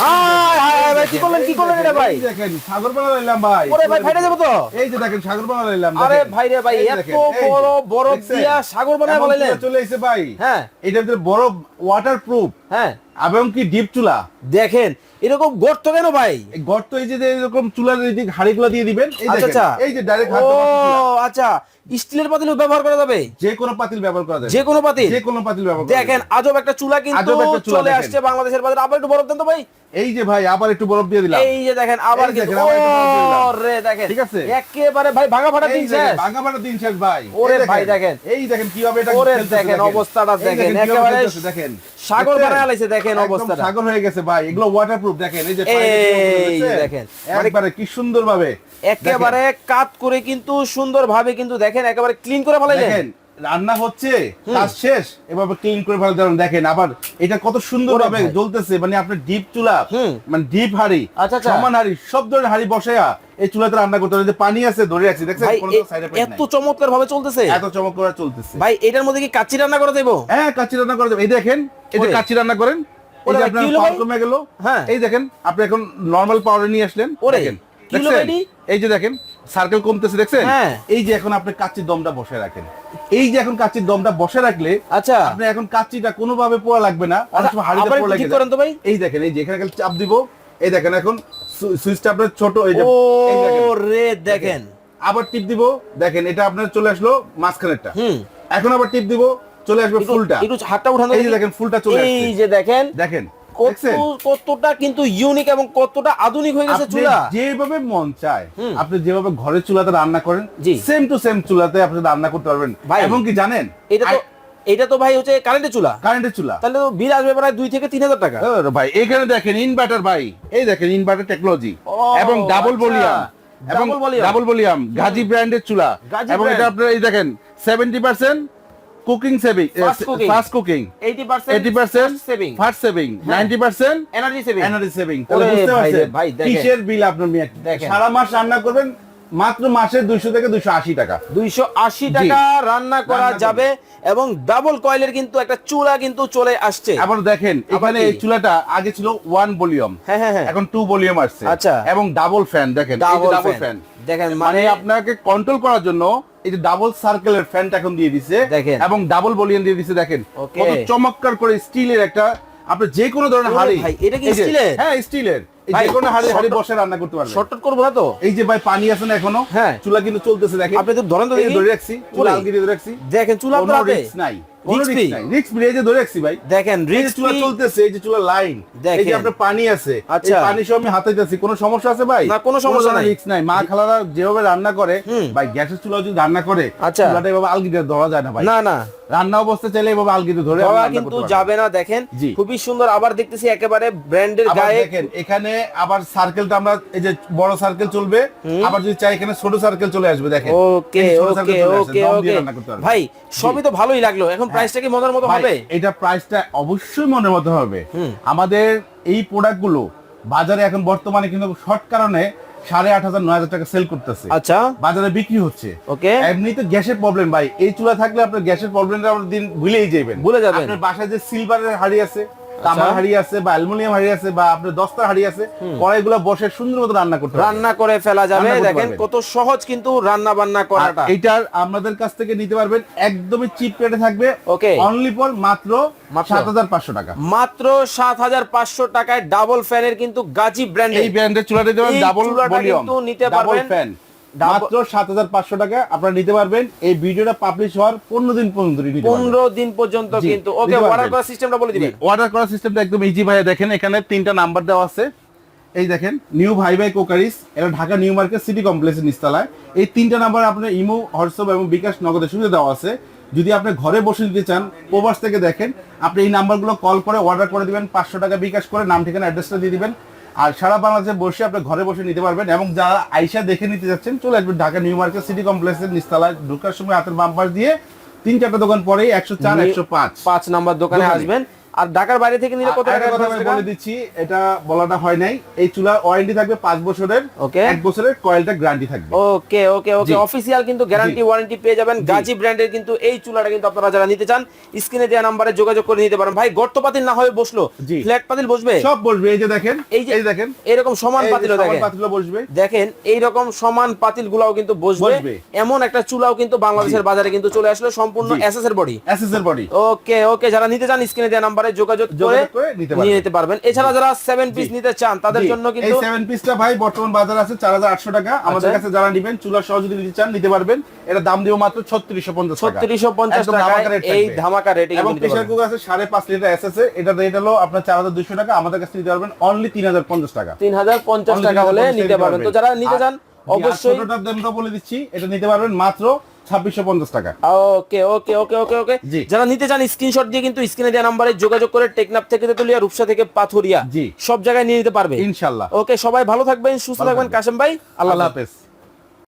হায় হায় হায় ভাই কি করলেন কি করলেন এটা ভাই? দেখেন সাগর লাইলাম ভাই। ওরে ভাই ফাইটা যাব তো? এই যে দেখেন সাগর বাংলা লাইলাম আরে ভাই রে ভাই এত দেখেন, এই যে, বড় বরফ দিয়া সাগর বানায় বলাইলেন। চলে এসেছে ভাই। হ্যাঁ। ভিতরে বরফ হ্যাঁ। এবং কি ডিপ চুলা। দেখেন এরকম গর্ত কেন ভাই? গর্ত এই যে এরকম চুলার এই হাড়িগুলো দিয়ে দিবেন এই আচ্ছা আচ্ছা। এই যে ডাইরেক্ট ও আচ্ছা স্টিলের পাতিল ব্যবহার করা যাবে? যে কোনো পাতিল ব্যবহার করা যায় যে কোনো পাতিল? যে কোনো পাতিল ব্যবহার দেখেন আজব একটা চুলা কিন্তু চলে আসছে বাংলাদেশের বাজারে। আবার একটু বরফ দেন তো ভাই এই যে ভাই আবার একটু বরফ দিয়ে দিলাম এই যে দেখেন আবার দেখেন, আবার একটু বরফ দিয়ে দিলাম। রে দেখেন ঠিক আছে? একেবারে ভাই ভাঙা ফাটা দিন শেষ ভাঙা ফাটা দিন শেষ ভাই ওরে ভাই দেখেন। এই দেখেন কীভাবে এটা ওরে দেখেন, অবস্থাটা দেখেন, একেবারে দেখেন সাগর? বানায় আলাইছে, দেখেন অবস্থাটা। সাগর হয়ে গেছে ভাই এগুলো ওয়াটারপ্রুফ দেখেন এই যে এই দেখেন। একবারে কি সুন্দর ভাবে একেবারে কাট করে কিন্তু সুন্দর ভাবে কিন্তু দেখেন একেবারে ক্লিন করে ফেলাইলেন দেখেন রান্না হচ্ছে কাজ শেষ এভাবে ক্লিন করে ফেলে দেন দেখেন আবার এটা কত সুন্দর ভাবে জ্বলতেছে মানে আপনার ডিপ চুলা মানে ডিপ হাড়ি আচ্ছা, আচ্ছা। সমান হাড়ি সব ধরনের হাড়ি বসায়া এই চুলাতে রান্না করতে হবে। পানি আছে ধরে রাখছি দেখছেন? এত চমৎকার ভাবে চলতেছে? এত চমৎকার করে চলতেছে। ভাই এটার মধ্যে কি কাচ্চি রান্না করে যাইবো? হ্যাঁ কাচ্চি রান্না করা যাবে। এই দেখেন এই যে। কাচ্চি রান্না করেন। এই আপনার পাওয়ার কমে গেল। হ্যাঁ। এই দেখেন আপনি এখন নরমাল পাওয়ারে নিয়ে আসলেন। ওরে, দেখেন। এই যে দেখেন সার্কেল কমতেছে দেখছেন? হ্যাঁ। এই যে এখন আপনি কাচ্চির দমটা বসে রাখেন। এই যে এখন কাচ্চির দমটা বসে রাখলে আচ্ছা। আপনি এখন কাচ্চিটা কোনোভাবে পোড়া লাগবে না অনেক আচ্ছা, সময় হাড়িতে লেগে করেন তো ভাই। এই দেখেন এই যে এখানে চাপ দিব। এই দেখেন এখন সুইচটা আপনার ছোট এই যে। রে দেখেন। আবার টিপ দিব। দেখেন এটা আপনার চলে আসলো মাঝখানেরটা। হুম। এখন আবার টিপ দিব চলে আসবে ফুলটা। একটু হাতটা উঠান এই যে দেখেন ফুলটা চলে এই যে দেখেন। দেখেন? কতটা কিন্তু ইউনিক এবং কতটা আধুনিক হয়ে গেছে চুলা। যেভাবে মন চায় আপনি যেভাবে ঘরের চুলাতে রান্না করেন সেম টু সেম চুলাতে আপনি রান্না করতে পারবেন। এবং কি জানেন? এটা তো এটা তো ভাই হচ্ছে কারেন্টের চুলা। কারেন্টের চুলা। তাহলে তো বিল আসবে প্রায় দুই থেকে তিন হাজার টাকা। ভাই এখানে দেখেন ইনভার্টার ভাই। এই দেখেন ইনভার্টার টেকনোলজি এবং ডাবল আচ্ছা। ভলিউম এবং ডাবল ভলিউম গাজী ব্র্যান্ডের চুলা। এবং এটা। আপনার এই দেখেন 70% cooking saving fast cooking eighty percent 80% saving fast saving হ্যাঁ। 90% এনার্জি সেভিং এনার্জি সেভিং তাহলে বুঝতে পারছেন ভাই, দেখেন। কিসের বিল আপনার মেয়ে? সারা মাস রান্না করবেন মাত্র মাসে 200 থেকে 280 টাকা। দুইশো আশি টাকা রান্না করা যাবে এবং ডাবল কয়েলের কিন্তু একটা চুলা কিন্তু চলে আসছে। আবার দেখেন এখানে এই চুলাটা আগে ছিল ওয়ান ভলিউম হ্যাঁ হ্যাঁ হ্যাঁ। এখন টু ভলিউম আসছে। আচ্ছা। এবং ডাবল ফ্যান দেখেন ডাবল ফ্যান দেখেন মানে মানে আপনাকে কন্ট্রোল করার জন্য এই যে ডাবল সার্কেলের ফ্যানটা এখন দিয়ে দিছে দেখেন। এবং ডাবল ভলিউম দিয়ে দিছে দেখেন কত চমৎকার করে স্টিলের একটা আপনি যে কোনো ধরনের হাড়ি ভাই, এটা কি স্টিলের? হ্যাঁ স্টিলের যে কোনো হাড়ি হাড়ি বসে রান্না করতে পারবেন শর্টকাট করব না তো এই যে ভাই পানি আছে না এখনও হ্যাঁ। চুলা কিন্তু চলতেছে দেখেন আপনি তো ধরেন। ধরে রাখছি চুলা ওরে। ধরে রাখছি দেখেন চুলা নাই এই যে ধরে রাখছি ভাই। দেখেন চুলা চলতেছে এই যে চুলা লাইন দেখেন। এই যে আপনার পানি আছে আচ্ছা। এই পানি সহ আমি হাতে যাচ্ছি। কোনো সমস্যা আছে ভাই? না, কোনো সমস্যা নাই। রিস্ক নাই। মা খালারা যেভাবে রান্না করে ভাই গ্যাসের চুলা যদি রান্না করে আচ্ছা। চুলাটা এভাবে আলগিতে ধরা যায় না ভাই। না না। রান্না অবস্থা চাইলে এভাবে আলগিতে ধরে কিন্তু যাবে না দেখেন। খুবই সুন্দর আবার দেখতেছি একেবারে ব্র্যান্ডের গায়ে। দেখেন এখানে আবার সার্কেলটা আমরা এই যে বড় সার্কেল চলবে আবার যদি চাই এখানে ছোট সার্কেল চলে আসবে দেখেন। ওকে ওকে ওকে। ভাই সবই তো ভালোই লাগল। এখন প্রাইসটা কি মনের মতো হবে? এটা প্রাইসটা অবশ্যই মনের মতো হবে। আমাদের এই প্রোডাক্টগুলো বাজারে এখন বর্তমানে কিন্তু শর্ট কারণে সাড়ে আট হাজার নয় হাজার টাকা সেল করতেছে। আচ্ছা। বাজারে বিক্রি হচ্ছে। ওকে। এমনিতে গ্যাসের প্রবলেম ভাই। এই চুলা থাকলে আপনার গ্যাসের প্রবলেমটা আপনার দিন ভুলেই যাবেন। ভুলে যাবেন। আপনার বাসায় যে সিলভারের হাড়ি আছে তামার আচ্ছা। হাড়ি আছে বা অ্যালুমিনিয়াম হাড়ি আছে বা আপনার দস্তার হাড়ি আছে কড়াইগুলো বসে সুন্দর মতো রান্না করতে রান্না করে ফেলা যাবে দেখেন কত সহজ কিন্তু রান্না বান্না করাটা এইটার আমাদের কাছ থেকে নিতে পারবেন একদমই চিপ রেটে থাকবে ওকে। অনলি ফর মাত্র? সাত হাজার পাঁচশো টাকা মাত্র সাত হাজার পাঁচশো টাকায় ডাবল ফ্যানের কিন্তু গাজী ব্র্যান্ডের এই ব্র্যান্ডের চুলাটা দেবেন ডাবল ভলিউম কিন্তু নিতে ডাবল পারবেন। ফ্যান মাত্র সাত হাজার পাঁচশো টাকা। আপনারা নিতে পারবেন। এই ভিডিওটা পাবলিশ হওয়ার পনেরো দিন পর্যন্ত পনেরো দিন পর্যন্ত কিন্তু। ওকে অর্ডার করার সিস্টেমটা বলে দিবেন। অর্ডার করার সিস্টেমটা একদম ইজি ভাইয়া। দেখেন এখানে তিনটা নাম্বার দেওয়া আছে। এই দেখেন নিউ ভাই ভাই কোকারিস এটা ঢাকা নিউ মার্কেট সিটি কমপ্লেক্সের নিস্তালায় এই তিনটা নাম্বার আপনার ইমো হোয়াটসঅ্যাপ এবং বিকাশ নগদের সুবিধা দেওয়া আছে। যদি আপনি ঘরে বসে নিতে চান প্রবাস থেকে দেখেন আপনি এই নাম্বারগুলো কল করে অর্ডার করে দিবেন পাঁচশো টাকা বিকাশ করে নাম ঠিকানা অ্যাড্রেসটা দিয়ে দিবেন। আর সারা বাংলাদেশে বসে আপনি ঘরে বসে নিতে পারবেন এবং যারা আইসা দেখে নিতে যাচ্ছেন চলে আসবেন ঢাকা নিউ মার্কেট সিটি কমপ্লেক্সের নিস্তালায়। ঢুকার সময় হাতের বাম্পার দিয়ে তিন চারটা দোকান পরে একশো চার একশো পাঁচ। পাঁচ নাম্বার দোকানে দোকানে। আসবেন। আর ঢাকার বাইরে থেকে নিলে কত টাকা কথা আমি বলে দিচ্ছি এটা বলাটা হয় নাই। এই চুলার ওয়ারেন্টি থাকবে পাঁচ বছরের Okay. এক বছরের কয়েলটা গ্যারান্টি থাকবে। Okay okay okay. জি। অফিসিয়াল কিন্তু গ্যারান্টি ওয়ারেন্টি পেয়ে যাবেন। গাজী ব্র্যান্ডের কিন্তু এই চুলাটা কিন্তু আপনারা যারা নিতে চান স্ক্রিনে দেওয়া নাম্বারে যোগাযোগ করে নিতে পারেন। ভাই গর্ত পাতিল না হয়ে বসল? ফ্ল্যাট পাতিল বসবে? সব বসবে এই যে দেখেন এই যে দেখেন। এরকম সমান পাতিলও সমান দেখেন। পাতিলও বসবে। দেখেন এই রকম সমান পাতিল গুলাও কিন্তু বসবে। এমন একটা চুলাও কিন্তু বাংলাদেশের বাজারে কিন্তু চলে আসলো সম্পূর্ণ। এসএস এর বডি এসএস এর বডি ওকে ওকে। যারা নিতে চান স্ক্রিনে দেওয়া নাম্বারে করে যোগাযোগ করে নিয়ে নিতে পারবেন। এছাড়া যারা সেভেন পিস নিতে চান তাদের জন্য এই কিন্তু সেভেন পিসটা ভাই বর্তমান বাজার আছে চার হাজার আটশো টাকা। আমাদের আচ্ছা। কাছে যারা নিবেন চুলার সহ যদি নিতে চান নিতে পারবেন। এটা দাম দিব মাত্র ছত্রিশশো পঞ্চাশ ছত্রিশশো পঞ্চাশ একদম টাকায় ধামাকা rate এই ধামাকা রেটে এবং প্রেসার কুকার আছে সাড়ে পাঁচ লিটার এসএস এটা রেট হলো আপনার চার হাজার দুশো টাকা। আমাদের কাছে নিতে পারবেন অনলি তিন হাজার পঞ্চাশ টাকা। তিন হাজার পঞ্চাশ Only টাকা হলে নিতে পারবেন। তো যারা নিতে চান অবশ্যই দামটা বলে দিচ্ছি। এটা নিতে পারবেন মাত্র ছাব্বিশশো পঞ্চাশ টাকা। ওকে ওকে ওকে ওকে ওকে। যারা নিতে চান স্ক্রিনশট দিয়ে কিন্তু স্ক্রিনে দেওয়া নাম্বারে যোগাযোগ করে টেকনাফ থেকে তেতুলিয়া রূপসা থেকে পাথুরিয়া। সব জায়গায় নিয়ে নিতে পারবে। ইনশাল্লাহ। ওকে সবাই ভালো থাকবেন সুস্থ থাকবেন। কাশেম ভাই। আল্লাহ হাফেজ।